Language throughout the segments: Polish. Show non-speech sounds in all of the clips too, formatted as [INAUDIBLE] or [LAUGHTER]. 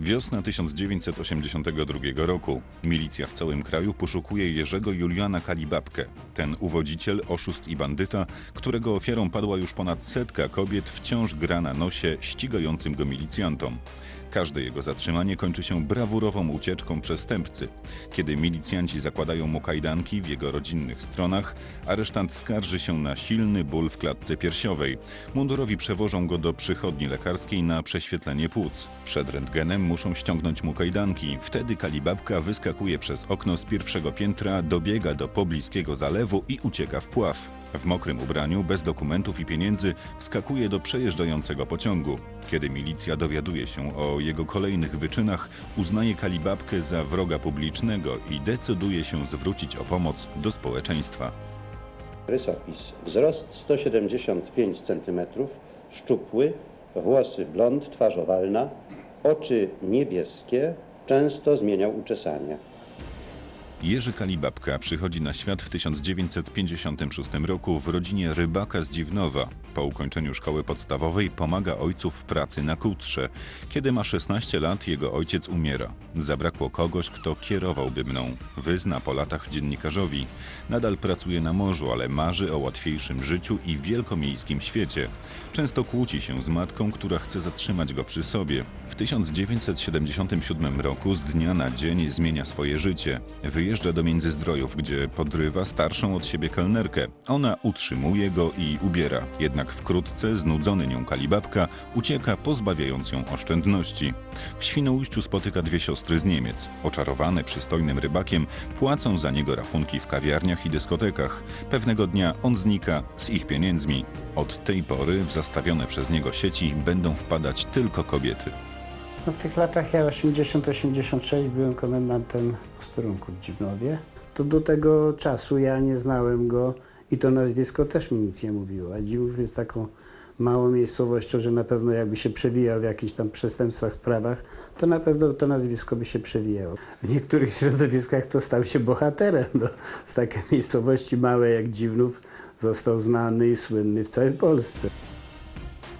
Wiosna 1982 roku. Milicja w całym kraju poszukuje Jerzego Juliana Kalibabkę. Ten uwodziciel, oszust i bandyta, którego ofiarą padła już ponad setka kobiet, wciąż gra na nosie ścigającym go milicjantom. Każde jego zatrzymanie kończy się brawurową ucieczką przestępcy. Kiedy milicjanci zakładają mu kajdanki w jego rodzinnych stronach, aresztant skarży się na silny ból w klatce piersiowej. Mundurowi przewożą go do przychodni lekarskiej na prześwietlenie płuc. Przed rentgenem muszą ściągnąć mu kajdanki. Wtedy Kalibabka wyskakuje przez okno z pierwszego piętra, dobiega do pobliskiego zalewu i ucieka w pław. W mokrym ubraniu, bez dokumentów i pieniędzy, wskakuje do przejeżdżającego pociągu. Kiedy milicja dowiaduje się o jego kolejnych wyczynach, uznaje Kalibabkę za wroga publicznego i decyduje się zwrócić o pomoc do społeczeństwa. Rysopis. Wzrost 175 cm, szczupły, włosy blond, twarz owalna, oczy niebieskie, często zmieniał uczesanie. Jerzy Kalibabka przychodzi na świat w 1956 roku w rodzinie rybaka z Dziwnowa. Po ukończeniu szkoły podstawowej pomaga ojcu w pracy na kutrze. Kiedy ma 16 lat, jego ojciec umiera. Zabrakło kogoś, kto kierowałby mną. Wyzna po latach dziennikarzowi. Nadal pracuje na morzu, ale marzy o łatwiejszym życiu i wielkomiejskim świecie. Często kłóci się z matką, która chce zatrzymać go przy sobie. W 1977 roku z dnia na dzień zmienia swoje życie. Do Międzyzdrojów, gdzie podrywa starszą od siebie kelnerkę. Ona utrzymuje go i ubiera. Jednak wkrótce znudzony nią Kalibabka ucieka, pozbawiając ją oszczędności. W Świnoujściu spotyka dwie siostry z Niemiec. Oczarowane przystojnym rybakiem płacą za niego rachunki w kawiarniach i dyskotekach. Pewnego dnia on znika z ich pieniędzmi. Od tej pory w zastawione przez niego sieci będą wpadać tylko kobiety. No w tych latach ja 80-86 byłem komendantem posterunku w Dziwnowie. To do tego czasu ja nie znałem go i to nazwisko też mi nic nie mówiło. A Dziwów jest taką małą miejscowością, że na pewno jakby się przewijał w jakichś tam przestępstwach, sprawach, to na pewno to nazwisko by się przewijało. W niektórych środowiskach to stał się bohaterem. Z takiej miejscowości małej jak Dziwnów został znany i słynny w całej Polsce.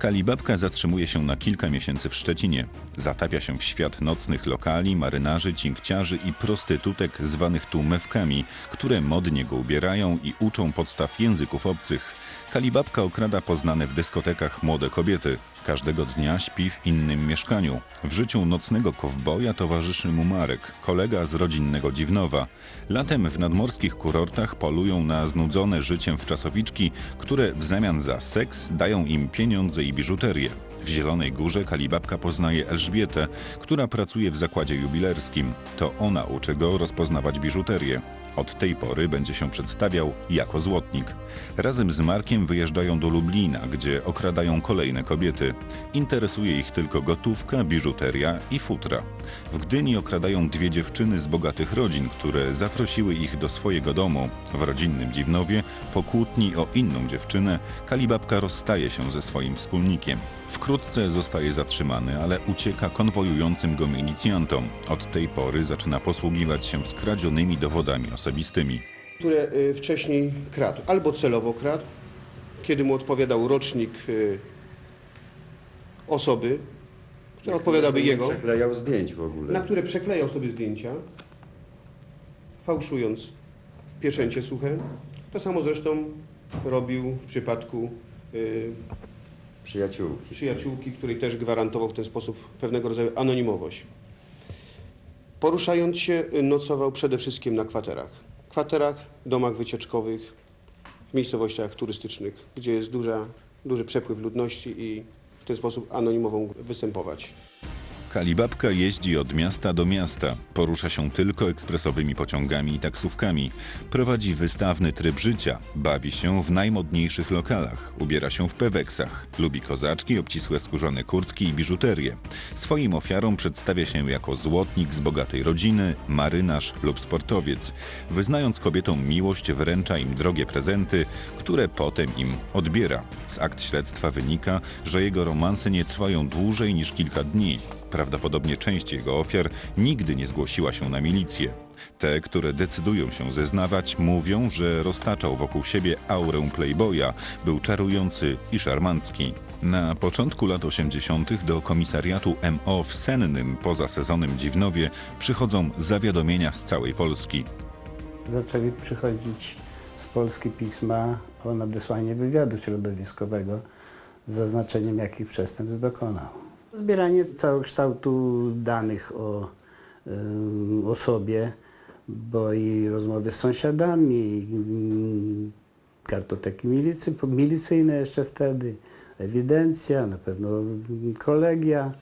Kalibabka zatrzymuje się na kilka miesięcy w Szczecinie. Zatapia się w świat nocnych lokali, marynarzy, cinkciarzy i prostytutek zwanych tu mewkami, które modnie go ubierają i uczą podstaw języków obcych. Kalibabka okrada poznane w dyskotekach młode kobiety. Każdego dnia śpi w innym mieszkaniu. W życiu nocnego kowboja towarzyszy mu Marek, kolega z rodzinnego Dziwnowa. Latem w nadmorskich kurortach polują na znudzone życiem wczasowiczki, które w zamian za seks dają im pieniądze i biżuterię. W Zielonej Górze Kalibabka poznaje Elżbietę, która pracuje w zakładzie jubilerskim. To ona uczy go rozpoznawać biżuterię. Od tej pory będzie się przedstawiał jako złotnik. Razem z Markiem wyjeżdżają do Lublina, gdzie okradają kolejne kobiety. Interesuje ich tylko gotówka, biżuteria i futra. W Gdyni okradają dwie dziewczyny z bogatych rodzin, które zaprosiły ich do swojego domu. W rodzinnym Dziwnowie, po kłótni o inną dziewczynę, Kalibabka rozstaje się ze swoim wspólnikiem. Wkrótce zostaje zatrzymany, ale ucieka konwojującym go milicjantom. Od tej pory zaczyna posługiwać się skradzionymi dowodami osobistymi. które y, wcześniej kradł. Albo celowo kradł, kiedy mu odpowiadał rocznik y, osoby, która odpowiadałaby jego, Przeklejał zdjęć w ogóle. na które przeklejał sobie zdjęcia, fałszując pieczęcie suche. To samo zresztą robił w przypadku y, Przyjaciółki. przyjaciółki, której też gwarantował w ten sposób pewnego rodzaju anonimowość. Poruszając się, y, nocował przede wszystkim na kwaterach. Kwaterach, domach wycieczkowych, w miejscowościach turystycznych, gdzie jest duża, duży przepływ ludności i w ten sposób anonimowo występować. Kalibabka jeździ od miasta do miasta, porusza się tylko ekspresowymi pociągami i taksówkami, prowadzi wystawny tryb życia, bawi się w najmodniejszych lokalach, ubiera się w peweksach, lubi kozaczki, obcisłe skórzane kurtki i biżuterię. Swoim ofiarom przedstawia się jako złotnik z bogatej rodziny, marynarz lub sportowiec. Wyznając kobietom miłość, wręcza im drogie prezenty, które potem im odbiera. Z akt śledztwa wynika, że jego romanse nie trwają dłużej niż kilka dni. Prawdopodobnie część jego ofiar nigdy nie zgłosiła się na milicję. Te, które decydują się zeznawać, mówią, że roztaczał wokół siebie aurę playboya, był czarujący i szarmancki. Na początku lat 80. do komisariatu MO w Sennym poza sezonem Dziwnowie przychodzą zawiadomienia z całej Polski. Zaczęli przychodzić z Polski pisma o nadesłanie wywiadu środowiskowego z zaznaczeniem, jakich przestępstw dokonał. Zbieranie całokształtu danych o y, osobie, bo i rozmowy z sąsiadami, mm, kartoteki milicy, milicyjne jeszcze wtedy, ewidencja, na pewno mm, kolegia.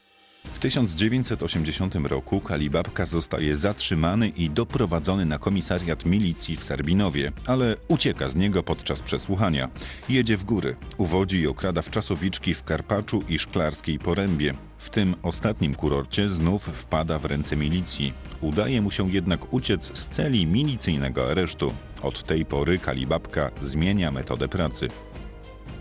W 1980 roku Kalibabka zostaje zatrzymany i doprowadzony na komisariat milicji w Serbinowie, ale ucieka z niego podczas przesłuchania. Jedzie w góry, uwodzi i okrada wczasowiczki w Karpaczu i Szklarskiej Porębie. W tym ostatnim kurorcie znów wpada w ręce milicji. Udaje mu się jednak uciec z celi milicyjnego aresztu. Od tej pory Kalibabka zmienia metodę pracy.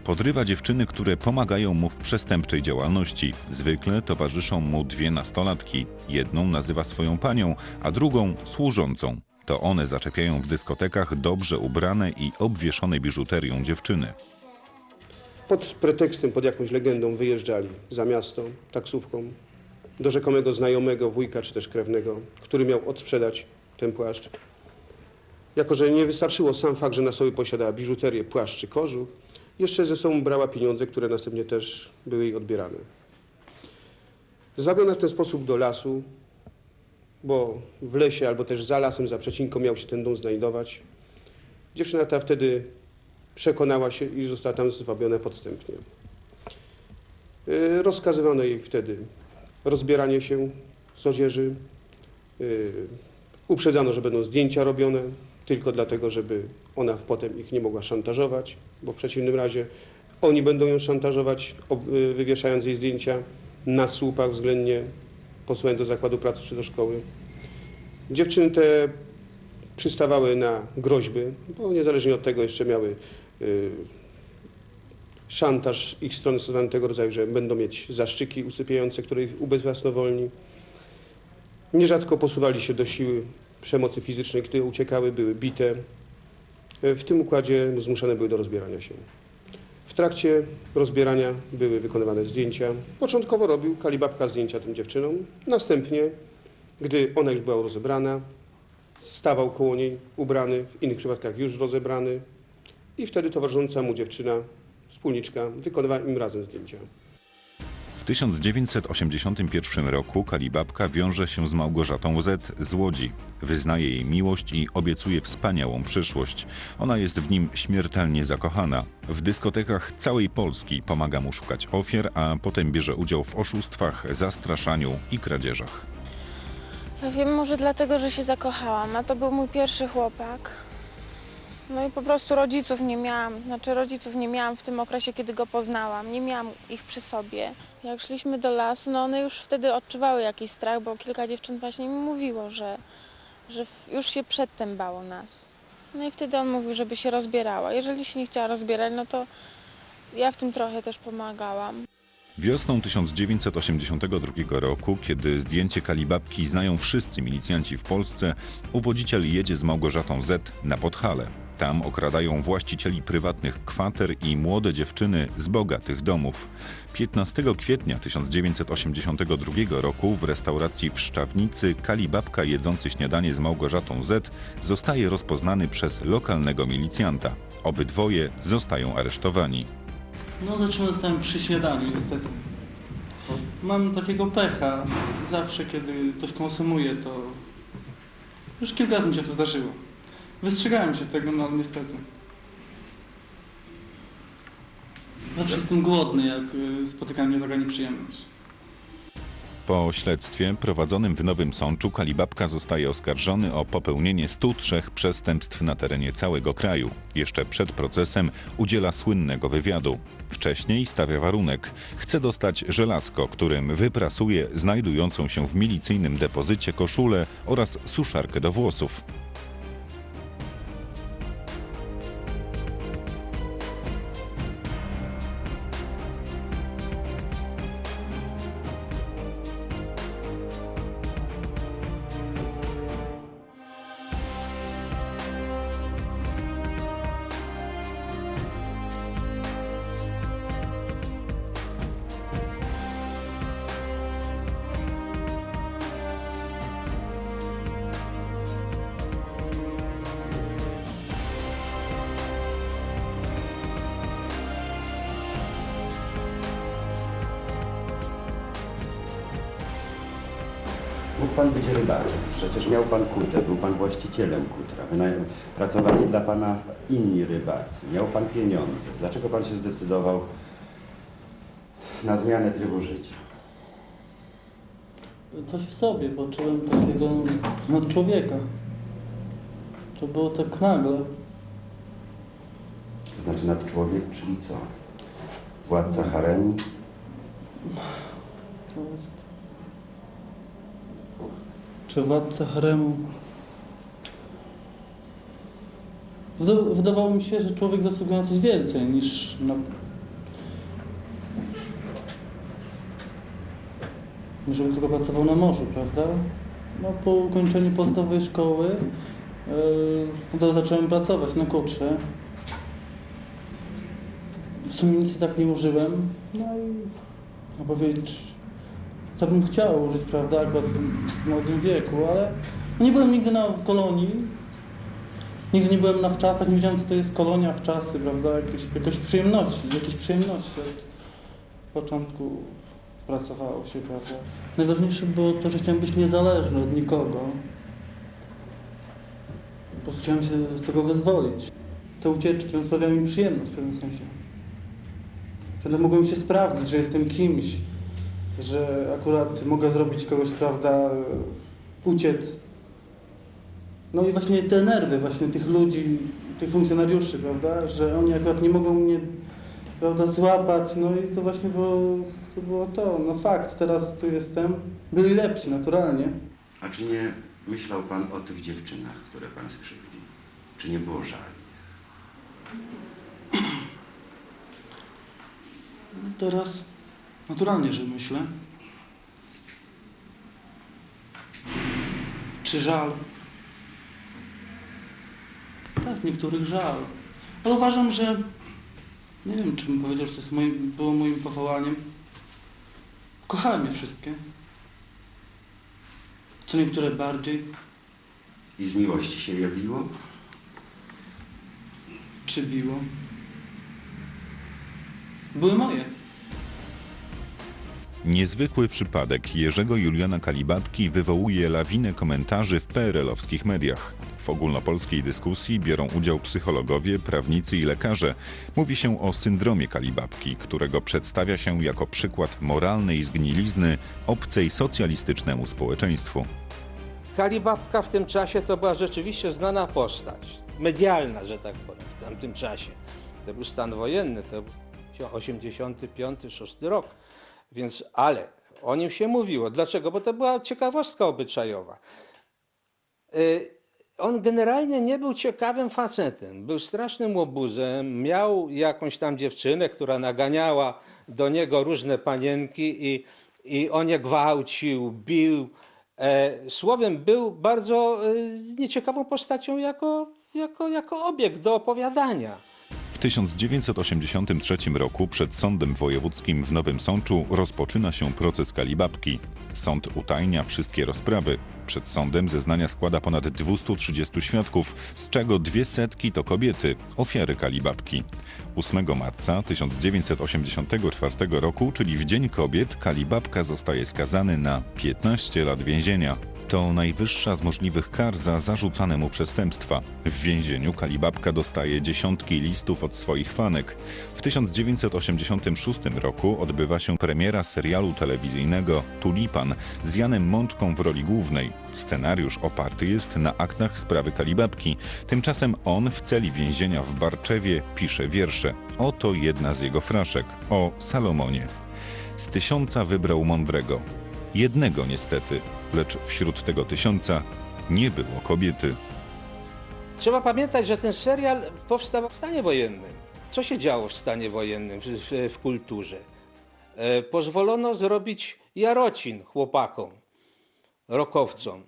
Podrywa dziewczyny, które pomagają mu w przestępczej działalności. Zwykle towarzyszą mu dwie nastolatki. Jedną nazywa swoją panią, a drugą służącą. To one zaczepiają w dyskotekach dobrze ubrane i obwieszone biżuterią dziewczyny. Pod pretekstem, pod jakąś legendą wyjeżdżali za miasto taksówką do rzekomego znajomego, wujka czy też krewnego, który miał odsprzedać ten płaszcz. Jako, że nie wystarczyło sam fakt, że na sobie posiadała biżuterię, płaszcz czy kożuch, jeszcze ze sobą brała pieniądze, które następnie też były jej odbierane. Zabrał nas w ten sposób do lasu, bo w lesie albo też za lasem, za przecinką miał się ten dom znajdować. Dziewczyna ta wtedy przekonała się i została tam zwabiona podstępnie. Yy, Rozkazywano jej wtedy rozbieranie się z odzieży. Yy, Uprzedzano, że będą zdjęcia robione tylko dlatego, żeby ona potem ich nie mogła szantażować, bo w przeciwnym razie oni będą ją szantażować, yy, wywieszając jej zdjęcia na słupach względnie posłania do zakładu pracy czy do szkoły. Dziewczyny te przystawały na groźby, bo niezależnie od tego jeszcze miały y, szantaż ich strony stosowany tego rodzaju, że będą mieć zaszczyki usypiające, które ich ubezwłasnowolni. Nierzadko posuwali się do siły przemocy fizycznej, gdy uciekały, były bite. W tym układzie zmuszane były do rozbierania się. W trakcie rozbierania były wykonywane zdjęcia. Początkowo robił Kalibabka zdjęcia tym dziewczynom. Następnie, gdy ona już była rozebrana, stawał koło niej ubrany, w innych przypadkach już rozebrany i wtedy towarzysząca mu dziewczyna, wspólniczka, wykonywała im razem zdjęcia. W 1981 roku Kalibabka wiąże się z Małgorzatą Z z Łodzi. Wyznaje jej miłość i obiecuje wspaniałą przyszłość. Ona jest w nim śmiertelnie zakochana. W dyskotekach całej Polski pomaga mu szukać ofiar, a potem bierze udział w oszustwach, zastraszaniu i kradzieżach. Ja wiem, może dlatego, że się zakochałam, a to był mój pierwszy chłopak. No i po prostu rodziców nie miałam, znaczy rodziców nie miałam w tym okresie, kiedy go poznałam. Nie miałam ich przy sobie. Jak szliśmy do lasu, no one już wtedy odczuwały jakiś strach, bo kilka dziewczyn właśnie mi mówiło, że, że już się przedtem bało nas. No i wtedy on mówił, żeby się rozbierała. Jeżeli się nie chciała rozbierać, no to ja w tym trochę też pomagałam. Wiosną 1982 roku, kiedy zdjęcie Kalibabki znają wszyscy milicjanci w Polsce, uwodziciel jedzie z Małgorzatą Z na Podhale. Tam okradają właścicieli prywatnych kwater i młode dziewczyny z bogatych domów. 15 kwietnia 1982 roku w restauracji w Szczawnicy Kalibabka jedzący śniadanie z Małgorzatą Z zostaje rozpoznany przez lokalnego milicjanta. Obydwoje zostają aresztowani. No zaczynam zostałem przy śniadaniu niestety. Mam takiego pecha. Zawsze kiedy coś konsumuję, to już kilka razy mi się to zdarzyło. Wystrzegałem się tego, no niestety. Zawsze jestem głodny, jak y, spotykam mnie taka nieprzyjemność. Po śledztwie prowadzonym w Nowym Sączu Kalibabka zostaje oskarżony o popełnienie 103 przestępstw na terenie całego kraju. Jeszcze przed procesem udziela słynnego wywiadu. Wcześniej stawia warunek. Chce dostać żelazko, którym wyprasuje znajdującą się w milicyjnym depozycie koszulę oraz suszarkę do włosów. Pan być rybakiem? Przecież miał pan kutę, był pan właścicielem kutra. Pracowali dla pana inni rybacy. Miał pan pieniądze. Dlaczego pan się zdecydował na zmianę trybu życia? Coś w sobie poczułem takiego nad człowieka. To było tak nagle. To znaczy nad człowiek, czyli co? Władca haremu? To jest... Czy władca haremu... Wyda- Wydawało mi się, że człowiek zasługuje na coś więcej niż na... Żeby tylko pracował na morzu, prawda? No, po ukończeniu podstawowej szkoły yy, zacząłem pracować na kutrze. W sumie nic tak nie użyłem. No i no co bym chciał użyć, prawda, akurat w tym młodym wieku, ale nie byłem nigdy na kolonii, nigdy nie byłem na wczasach, nie wiedziałem, co to jest kolonia wczasy, prawda, jakieś, jakoś przyjemności, jakieś przyjemności od początku pracowało się, prawda. Najważniejsze było to, że chciałem być niezależny od nikogo. Po prostu chciałem się z tego wyzwolić. Te ucieczki, one sprawiały mi przyjemność w pewnym sensie. Że mogłem się sprawdzić, że jestem kimś, że akurat mogę zrobić kogoś, prawda, uciec. No i właśnie te nerwy właśnie tych ludzi, tych funkcjonariuszy, prawda, że oni akurat nie mogą mnie, prawda, złapać, no i to właśnie było to, było to. no fakt, teraz tu jestem, byli lepsi, naturalnie. A czy nie myślał pan o tych dziewczynach, które pan skrzywdził? Czy nie było żal? Teraz naturalnie, że myślę. Czy żal? Tak, niektórych żal. Ale uważam, że nie wiem, czy bym powiedział, że to jest moim, było moim powołaniem. Kochałem je wszystkie. Co niektóre bardziej, I z miłości się jawiło? czy biło. Były moje. Niezwykły przypadek Jerzego Juliana Kalibatki wywołuje lawinę komentarzy w PRL-owskich mediach. W ogólnopolskiej dyskusji biorą udział psychologowie, prawnicy i lekarze. Mówi się o syndromie Kalibabki, którego przedstawia się jako przykład moralnej zgnilizny obcej socjalistycznemu społeczeństwu. Kalibabka w tym czasie to była rzeczywiście znana postać, medialna, że tak powiem, w tamtym czasie. To był stan wojenny, to był 85-6 rok, więc, ale o nim się mówiło. Dlaczego? Bo to była ciekawostka obyczajowa. Y, On generalnie nie był ciekawym facetem, był strasznym łobuzem, miał jakąś tam dziewczynę, która naganiała do niego różne panienki i, i on je gwałcił, bił. E, słowem, był bardzo e, nieciekawą postacią jako, jako, jako obiekt do opowiadania. W 1983 roku przed Sądem Wojewódzkim w Nowym Sączu rozpoczyna się proces Kalibabki. Sąd utajnia wszystkie rozprawy. Przed sądem zeznania składa ponad 230 świadków, z czego dwie setki to kobiety, ofiary Kalibabki. 8 marca 1984 roku, czyli w Dzień Kobiet, Kalibabka zostaje skazany na 15 lat więzienia. To najwyższa z możliwych kar za zarzucane mu przestępstwa. W więzieniu Kalibabka dostaje dziesiątki listów od swoich fanek. W 1986 roku odbywa się premiera serialu telewizyjnego Tulipan z Janem Mączką w roli głównej. Scenariusz oparty jest na aktach sprawy Kalibabki. Tymczasem on w celi więzienia w Barczewie pisze wiersze. Oto jedna z jego fraszek o Salomonie. Z tysiąca wybrał mądrego. Jednego niestety, lecz wśród tego tysiąca nie było kobiety. Trzeba pamiętać, że ten serial powstał w stanie wojennym. Co się działo w stanie wojennym, w, w, w kulturze? E, pozwolono zrobić jarocin chłopakom, rokowcom,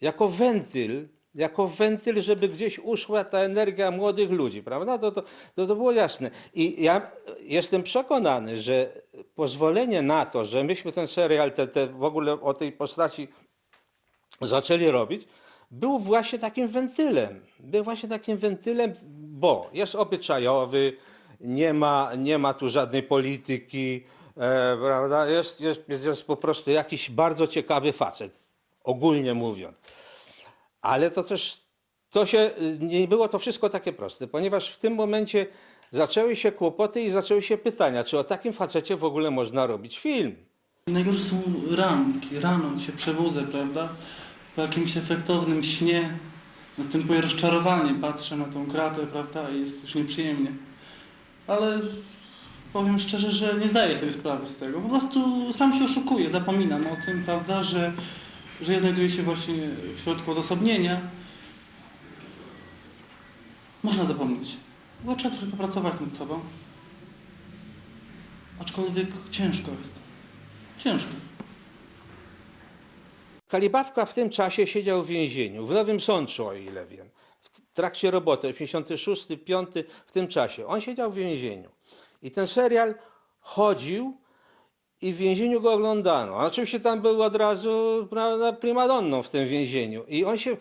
jako wentyl, jako wentyl, żeby gdzieś uszła ta energia młodych ludzi, prawda? To, to, to, to było jasne. I ja jestem przekonany, że pozwolenie na to, że myśmy ten serial, te, te, w ogóle o tej postaci zaczęli robić, był właśnie takim wentylem. Był właśnie takim wentylem, bo jest obyczajowy, nie ma, nie ma tu żadnej polityki, e, prawda? Jest, jest, jest, po prostu jakiś bardzo ciekawy facet. ogólnie mówiąc. Ale to też, to się, y, nie było to wszystko takie proste, ponieważ w tym momencie zaczęły się kłopoty i zaczęły się pytania, czy o takim facecie w ogóle można robić film. Najgorsze są ranki. Rano się przebudzę, prawda? Po jakimś efektownym śnie następuje rozczarowanie. Patrzę na tą kratę, prawda? I jest już nieprzyjemnie. Ale powiem szczerze, że nie zdaję sobie sprawy z tego. Po prostu sam się oszukuję, zapominam o tym, prawda? Że, że ja znajduję się właśnie w środku odosobnienia. Można zapomnieć. Bo trzeba trochę popracować nad sobą. Aczkolwiek ciężko jest. Ciężko. Kalibawka w tym czasie siedział w więzieniu, w Nowym Sączu, o ile wiem. W trakcie roboty, 86, 5, w tym czasie. On siedział w więzieniu. I ten serial chodził i w więzieniu go oglądano. A oczywiście tam był od razu prawda, primadonną w tym więzieniu. I on się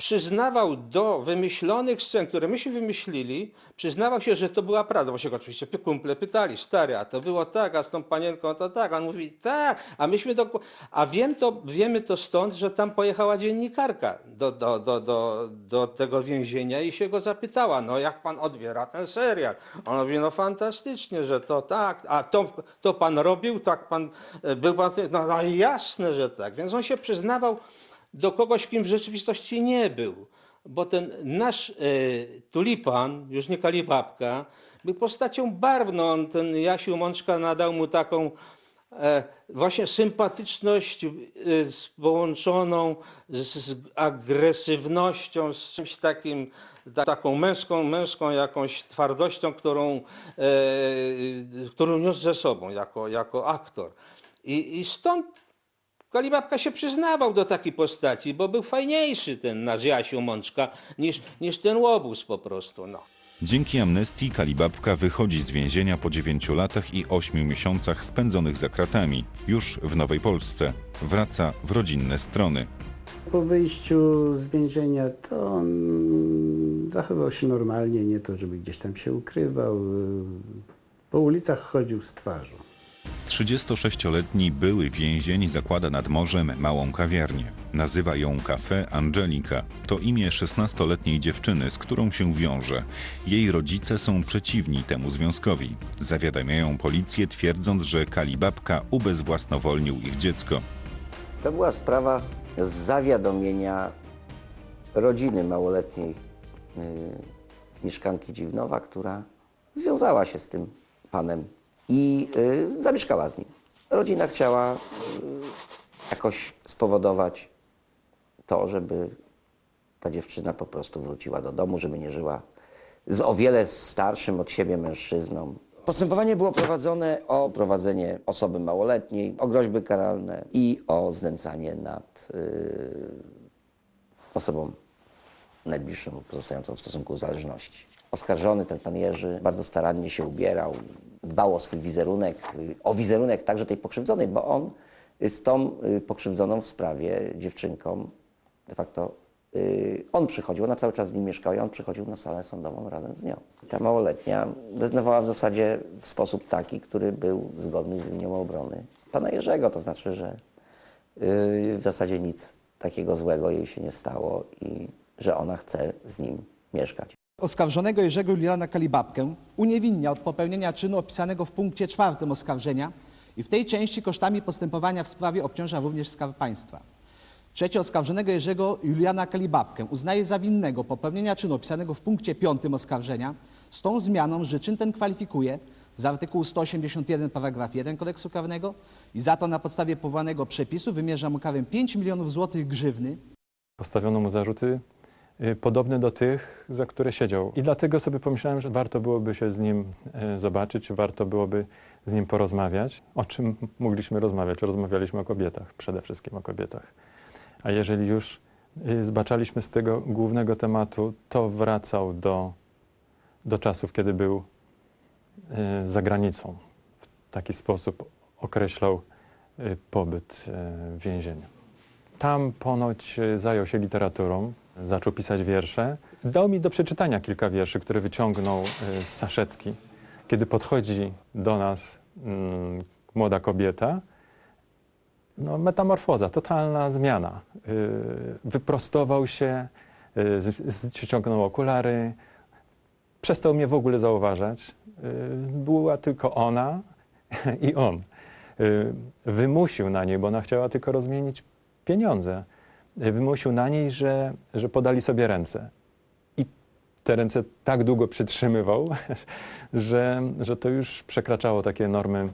przyznawał do wymyślonych scen, które myśmy wymyślili, przyznawał się, że to była prawda, bo się go oczywiście kumple pytali, stary, a to było tak, a z tą panienką to tak, on mówi tak, a myśmy to, a wiem to, wiemy to stąd, że tam pojechała dziennikarka do, do, do, do, do tego więzienia i się go zapytała, no jak pan odbiera ten serial? On mówi, no fantastycznie, że to tak, a to, to pan robił, tak pan, e, był pan, w tym?" no, no jasne, że tak, więc on się przyznawał do kogoś, kim w rzeczywistości nie był. Bo ten nasz e, tulipan, już nie kalibabka, był postacią barwną. On, ten Jasiu Mączka nadał mu taką e, właśnie sympatyczność e, połączoną z, z agresywnością, z czymś takim, ta, taką męską, męską jakąś twardością, którą, e, którą niósł ze sobą jako, jako aktor. I, I stąd Kalibabka się przyznawał do takiej postaci, bo był fajniejszy ten nasz Jasiu Mączka niż, niż ten łobuz po prostu. No. Dzięki amnestii Kalibabka wychodzi z więzienia po 9 latach i 8 miesiącach spędzonych za kratami, już w Nowej Polsce. Wraca w rodzinne strony. Po wyjściu z więzienia to on zachował się normalnie, nie to, żeby gdzieś tam się ukrywał. Po ulicach chodził z twarzą. 36-letni były więzień zakłada nad morzem małą kawiarnię. Nazywa ją Cafe Angelika. To imię 16-letniej dziewczyny, z którą się wiąże. Jej rodzice są przeciwni temu związkowi. Zawiadamiają policję, twierdząc, że Kalibabka ubezwłasnowolnił ich dziecko. To była sprawa z zawiadomienia rodziny małoletniej y, mieszkanki Dziwnowa, która związała się z tym panem i y, zamieszkała z nim. Rodzina chciała y, jakoś spowodować to, żeby ta dziewczyna po prostu wróciła do domu, żeby nie żyła z o wiele starszym od siebie mężczyzną. Postępowanie było prowadzone o prowadzenie osoby małoletniej, o groźby karalne i o znęcanie nad y, osobą najbliższą pozostającą w stosunku uzależności. Oskarżony, ten pan Jerzy, bardzo starannie się ubierał, dbał o swój wizerunek, y, o wizerunek także tej pokrzywdzonej, bo on z tą y, pokrzywdzoną w sprawie dziewczynką de facto y, on przychodził, ona cały czas z nim mieszkała i on przychodził na salę sądową razem z nią. Ta małoletnia wyznawała w zasadzie w sposób taki, który był zgodny z linią obrony pana Jerzego, to znaczy, że w zasadzie nic takiego złego jej się nie stało i że ona chce z nim mieszkać. Oskarżonego Jerzego Juliana Kalibabkę uniewinnia od popełnienia czynu opisanego w punkcie czwartym oskarżenia i w tej części kosztami postępowania w sprawie obciąża również Skarb Państwa. Trzecie, oskarżonego Jerzego Juliana Kalibabkę uznaje za winnego popełnienia czynu opisanego w punkcie piątym oskarżenia z tą zmianą, że czyn ten kwalifikuje z artykułu 181 paragraf 1 kodeksu karnego i za to na podstawie powołanego przepisu wymierza mu karę 5 milionów złotych grzywny Postawiono mu zarzuty y, podobne do tych, za które siedział. I dlatego sobie pomyślałem, że warto byłoby się z nim e, zobaczyć, warto byłoby z nim porozmawiać. O czym mogliśmy rozmawiać? Rozmawialiśmy o kobietach, przede wszystkim o kobietach. A jeżeli już y, zbaczaliśmy z tego głównego tematu, to wracał do, do czasów, kiedy był y, za granicą. W taki sposób określał y, pobyt w więzieniu. Tam ponoć e, zajął się literaturą, zaczął pisać wiersze. Dał mi do przeczytania kilka wierszy, które wyciągnął e, z saszetki. Kiedy podchodzi do nas mm, młoda kobieta no, metamorfoza, totalna zmiana. Yy, Wyprostował się, ściągnął okulary, przestał mnie w ogóle zauważać. Była tylko ona [LAUGHS] i on. Wymusił na niej, bo ona chciała tylko rozmienić pieniądze. Wymusił na niej, że, że podali sobie ręce. I te ręce tak długo przytrzymywał, [LAUGHS] że, że to już przekraczało takie normy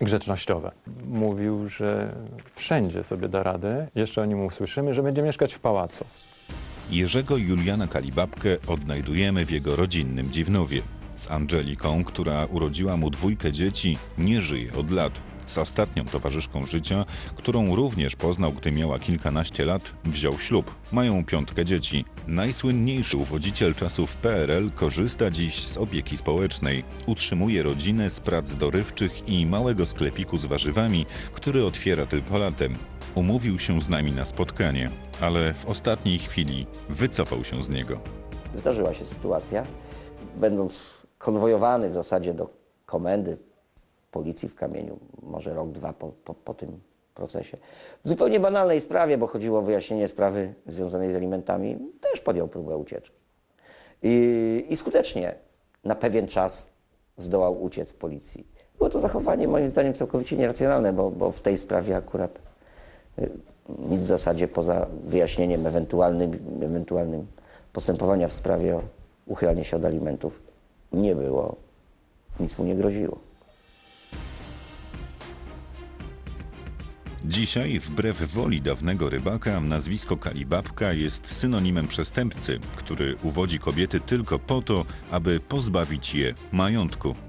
grzecznościowe. Mówił, że wszędzie sobie da radę. Jeszcze o nim usłyszymy, że będzie mieszkać w pałacu. Jerzego Juliana Kalibabkę odnajdujemy w jego rodzinnym Dziwnowie. Z Angeliką, która urodziła mu dwójkę dzieci, nie żyje od lat. Z ostatnią towarzyszką życia, którą również poznał, gdy miała kilkanaście lat, wziął ślub. Mają piątkę dzieci. Najsłynniejszy uwodziciel czasów PRL korzysta dziś z opieki społecznej. Utrzymuje rodzinę z prac dorywczych i małego sklepiku z warzywami, który otwiera tylko latem. Umówił się z nami na spotkanie, ale w ostatniej chwili wycofał się z niego. Zdarzyła się sytuacja, będąc konwojowany w zasadzie do komendy policji w Kamieniu, może rok, dwa po, po, po tym procesie. W zupełnie banalnej sprawie, bo chodziło o wyjaśnienie sprawy związanej z alimentami, też podjął próbę ucieczki. I, I skutecznie na pewien czas zdołał uciec policji. Było to zachowanie moim zdaniem całkowicie nieracjonalne, bo, bo w tej sprawie akurat y, nic w zasadzie poza wyjaśnieniem ewentualnym, ewentualnym postępowania w sprawie o uchylanie się od alimentów nie było. Nic mu nie groziło. Dzisiaj, wbrew woli dawnego rybaka, nazwisko Kalibabka jest synonimem przestępcy, który uwodzi kobiety tylko po to, aby pozbawić je majątku.